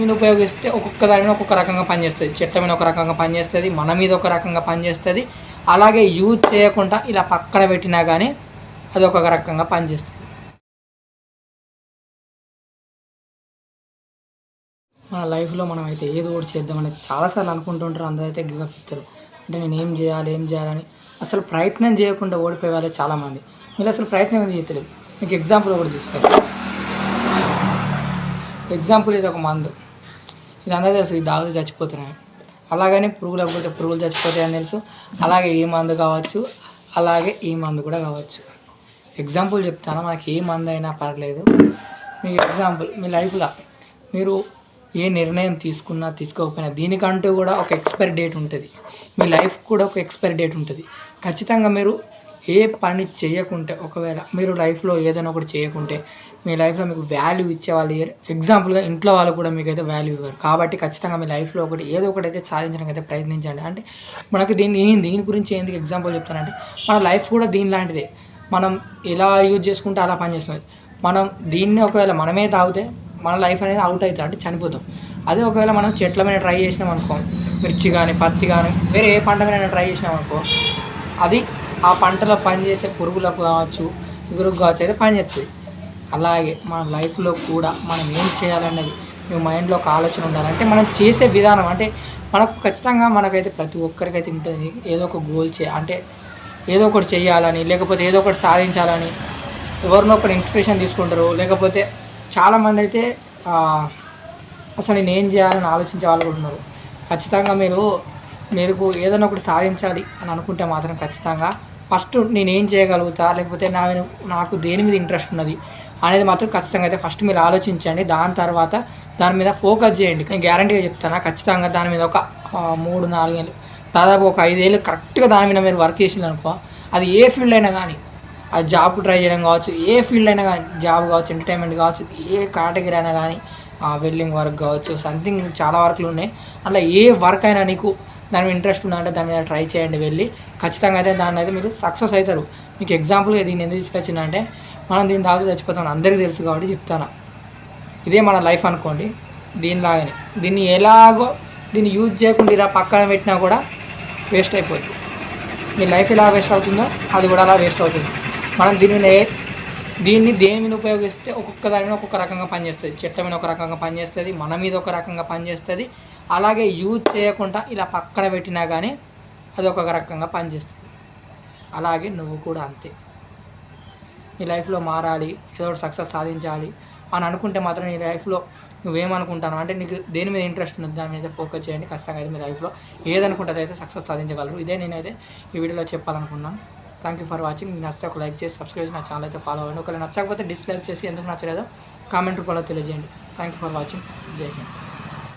మీద ఉపయోగిస్తే ఒక్కొక్క దాని మీద ఒక్కొక్క రకంగా పనిచేస్తుంది. చెట్ల మీద ఒక రకంగా పనిచేస్తుంది మన మీద ఒక రకంగా పనిచేస్తుంది. అలాగే యూజ్ చేయకుండా ఇలా పక్కన పెట్టినా కానీ అది ఒక రకంగా పనిచేస్తుంది. మన లైఫ్లో మనం అయితే ఏదో ఒకటి చేద్దామని చాలాసార్లు అనుకుంటుంటారు అందరూ అయితే గివ్ ఇస్తారు అంటే నేను ఏం చేయాలి ఏం చేయాలని. అసలు ప్రయత్నం చేయకుండా ఓడిపోయే వాళ్ళే చాలామంది. మీరు అసలు ప్రయత్నం ఏం చేయట్లేదు? మీకు ఎగ్జాంపుల్ ఒకటి చూస్తారు ఎగ్జాంపుల్ ఇది ఒక మందు. ఇది అందరూ తెలుసు ఈ తాగితే చచ్చిపోతున్నాయి. అలాగని పురుగులు పోతే పురుగులు చచ్చిపోతాయని తెలుసు. అలాగే ఈ మందు కావచ్చు అలాగే ఈ మందు కూడా కావచ్చు. ఎగ్జాంపుల్ చెప్తాను మనకి ఏ మందు అయినా పర్లేదు. మీకు ఎగ్జాంపుల్ మీ లైఫ్లో మీరు ఏ నిర్ణయం తీసుకున్నా తీసుకోకపోయినా దీనికంటూ కూడా ఒక ఎక్స్పైరీ డేట్ ఉంటుంది. మీ లైఫ్ కూడా ఒక ఎక్స్పైరీ డేట్ ఉంటుంది. ఖచ్చితంగా మీరు ఏ పని చేయకుంటే ఒకవేళ మీరు లైఫ్లో ఏదైనా ఒకటి చేయకుంటే మీ లైఫ్లో మీకు వాల్యూ ఇచ్చే వాళ్ళు ఎగ్జాంపుల్గా ఇంట్లో వాళ్ళు కూడా మీకైతే వాల్యూ ఇవ్వరు. కాబట్టి ఖచ్చితంగా మీ లైఫ్లో ఒకటి ఏదో ఒకటి అయితే సాధించడానికి అయితే ప్రయత్నించండి. అంటే మనకు దీన్ని దీని గురించి ఎందుకు ఎగ్జాంపుల్ చెప్తానంటే మన లైఫ్ కూడా దీని లాంటిదే. మనం ఎలా యూజ్ చేసుకుంటే అలా పనిచేస్తుంది మనం దీన్ని ఒకవేళ మనమే తాగితే మన లైఫ్ అనేది అవుట్ అవుతుంది. అంటే చనిపోతాం. అదే ఒకవేళ మనం చెట్ల మీద ట్రై చేసినాం అనుకో మిర్చి కానీ పత్తి కానీ వేరే ఏ పంట మీద ట్రై చేసినాం అనుకో అది ఆ పంటలో పనిచేసే పురుగులకు కావచ్చు ఇగురుకు కావచ్చు అయితే పనిచేస్తుంది అలాగే మన లైఫ్లో కూడా మనం ఏం చేయాలన్నది మీ మైండ్లో ఒక ఆలోచన ఉండాలంటే మనం చేసే విధానం అంటే మనకు ఖచ్చితంగా మనకైతే ప్రతి ఒక్కరికైతే ఉంటుంది. ఏదో ఒక గోల్ చే అంటే ఏదో ఒకటి చేయాలని లేకపోతే ఏదో ఒకటి సాధించాలని ఎవరినో ఒకటి ఇన్స్పిరేషన్ తీసుకుంటారు. లేకపోతే చాలామంది అయితే అసలు నేను ఏం చేయాలని ఆలోచించే వాళ్ళు కూడా ఉన్నారు. ఖచ్చితంగా మీరు మీరు ఏదైనా ఒకటి సాధించాలి అని అనుకుంటే మాత్రం ఖచ్చితంగా ఫస్ట్ నేను ఏం చేయగలుగుతా? లేకపోతే నా నాకు దేని మీద ఇంట్రెస్ట్ ఉన్నది? అనేది మాత్రం ఖచ్చితంగా అయితే ఫస్ట్ మీరు ఆలోచించండి. దాని తర్వాత దాని మీద ఫోకస్ చేయండి. నేను గ్యారంటీగా చెప్తాను? ఖచ్చితంగా దాని మీద ఒక మూడు మూడు నాలుగేళ్ళు దాదాపు ఒక ఐదేళ్ళు కరెక్ట్గా దాని మీద మీరు వర్క్ చేసింది అనుకో అది ఏ ఫీల్డ్ అయినా కానీ అది జాబ్ ట్రై చేయడం కావచ్చు ఏ ఫీల్డ్ అయినా కానీ జాబ్ కావచ్చు ఎంటర్టైన్మెంట్ కావచ్చు ఏ కేటగిరీ అయినా కానీ వెల్డింగ్ వర్క్ కావచ్చు సంథింగ్ చాలా వర్క్లు ఉన్నాయి. అలా ఏ వర్క్ అయినా నీకు దాని మీద ఇంట్రెస్ట్ ఉందంటే దాని మీద ట్రై చేయండి వెళ్ళి. ఖచ్చితంగా అయితే దాన్ని అయితే మీరు సక్సెస్ అవుతారు. మీకు ఎగ్జాంపుల్గా దీన్ని ఎందుకు తీసుకొచ్చిందంటే మనం దీన్ని తాగితే చచ్చిపోతాం అందరికీ తెలుసు కాబట్టి చెప్తాను. ఇదే మన లైఫ్ అనుకోండి. దీనిలాగానే. దీన్ని ఎలాగో దీన్ని యూజ్ చేయకుండా ఇలా పక్కన పెట్టినా కూడా వేస్ట్ అయిపోతుంది మీ లైఫ్ ఎలా వేస్ట్ అవుతుందో అది కూడా అలా వేస్ట్ అవుతుంది. మనం దీనిని దీన్ని దేని మీద ఉపయోగిస్తే ఒక్కొక్క దాని మీద ఒక్కొక్క రకంగా పనిచేస్తుంది. చెట్ల మీద ఒక రకంగా పనిచేస్తుంది మన మీద ఒక రకంగా పనిచేస్తుంది. అలాగే యూజ్ చేయకుండా ఇలా పక్కన పెట్టినా కానీ అది ఒక రకంగా పనిచేస్తుంది. అలాగే నువ్వు కూడా అంతే. నీ లైఫ్లో మారాలి ఏదో ఒకటి సక్సెస్ సాధించాలి అని అనుకుంటే మాత్రం నీ లైఫ్లో నువ్వేమనుకుంటాను అంటే నీకు దేని మీద ఇంట్రెస్ట్ ఉంది దాని మీద ఫోకస్ చేయండి. ఖచ్చితంగా అయితే మీ లైఫ్లో ఏదనుకుంటే అయితే సక్సెస్ సాధించగలరు. ఇదే నేనైతే ఈ వీడియోలో చెప్పాలనుకున్నాను. థ్యాంక్ యూ ఫర్ వాచింగ్ మీకు నచ్చితే ఒక లైక్ చేసి సబ్స్క్రైబ్ చేసి నా ఛానల్ అయితే ఫాలో అవ్వండి. ఒకవేళ నచ్చకపోతే డిస్లైక్ చేసి ఎందుకు నచ్చలేదో? కామెంట్ రూపంలో తెలియజేయండి. థ్యాంక్ యూ ఫర్ వాచింగ్ జై హింద్.